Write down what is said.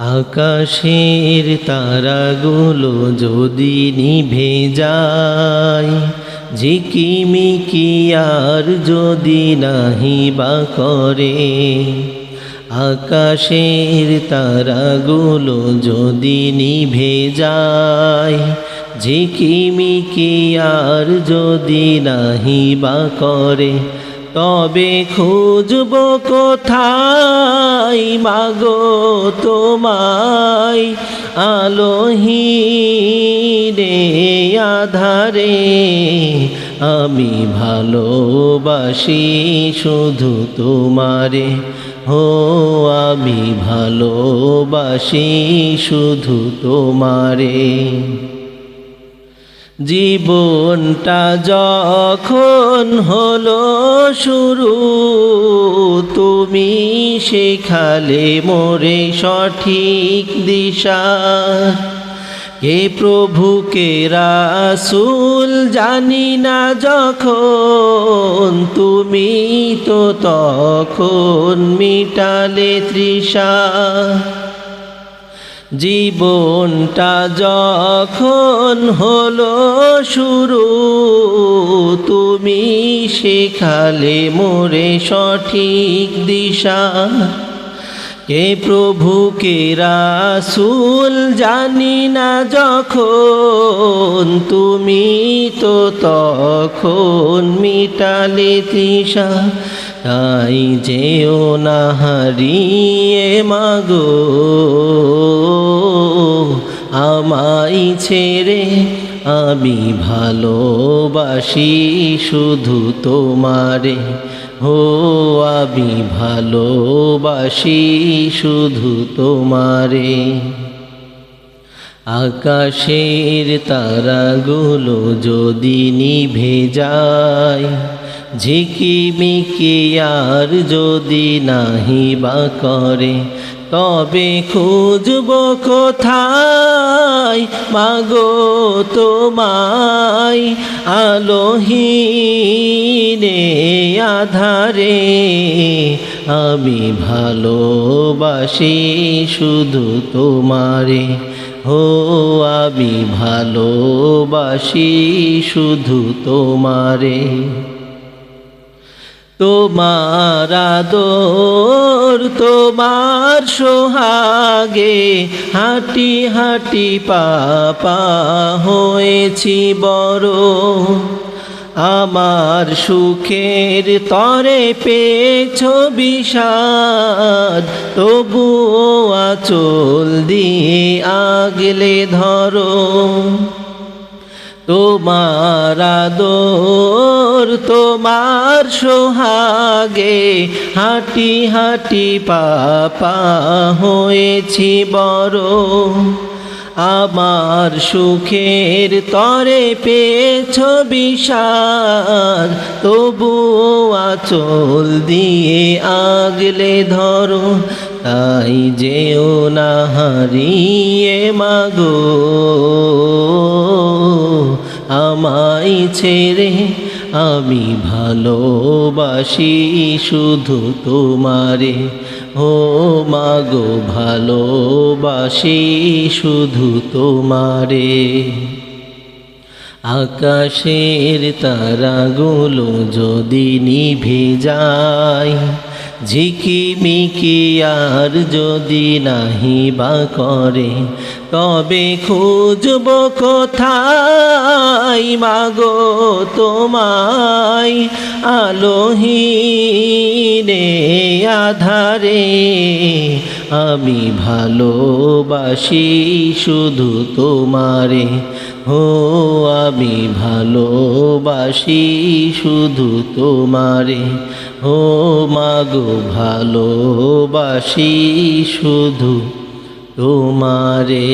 আকাশের তারাগুলো যদি নিভে যায়, ঝিকিমিকি আর যদি নাহি বা করে, আকাশের তারাগুলো যদি নিভে যায়, ঝিকিমিকি আর যদি নাহি বা করে তবে খুঁজব কোথায় মাগো তোমায়? আলোহীনে, আধারে আমি ভালোবাসি শুধু তোমারে। হো আমি ভালোবাসি শুধু তোমারে। জীবনটা যখন হলো শুরু, তুমি শেখালে মোরে সঠিক দিশা। কে প্রভুকে রাসুল, জানি না যখন, তুমি তো তখন মিটালে তৃষা। জীবনটা যখন হলো শুরু, তুমি শেখালে মোরে সঠিক দিশা। কে প্রভু, কে রাসুল জানি না যখন, তুমি তো তখন মিটালে তৃষা। তাই যেও না হারিয়ে মাগো। আমাই ছেড়ে আমি ভালোবাসি শুধু তোমারে। হো আমি ভালোবাসি শুধু তোমারে। আকাশের তারাগুলো যদি নিভে যায় ঝিকিমিকি আর যদি নাহি বা করে, তবে খুঁজব কোথায়? মাগো তোমায় আলোহীনে আধারে, আমি ভালোবাসি শুধু তোমারে। হো, আমি ভালোবাসি শুধু তোমারে। তোমার আদর, তোমার সোহাগে হাঁটি হাঁটি পাপা হয়েছি বড়। আমার সুখের তরে পেছ বিষাদ, তবুও আচল দিয়ে আগলে ধরো। তোমার আদর, তোমার সোহাগে হাঁটি হাঁটি পাপা হয়েছি বড়। আমার সুখের তরে পেছ বিষাদ, তবুও আচল দিয়ে আগলে ধরো, তাই যেও না হারিয়ে মাগো। আমায় ছেড়ে আমি ভালোবাসি শুধু তোমারে। ও মাগো, ভালোবাসি শুধু তোমারে। আকাশের তারাগুলো যদি নিভে যায় ঝিকিমিকি আর যদি নাহি বা করে, তবে খুঁজব কোথায় মাগো তোমায়? আলোহীনে আধারে আমি ভালোবাসি শুধু তোমারে। হো আমি ভালোবাসি শুধু তোমারে। হো মাগো ভালোবাসি শুধু তোমারে।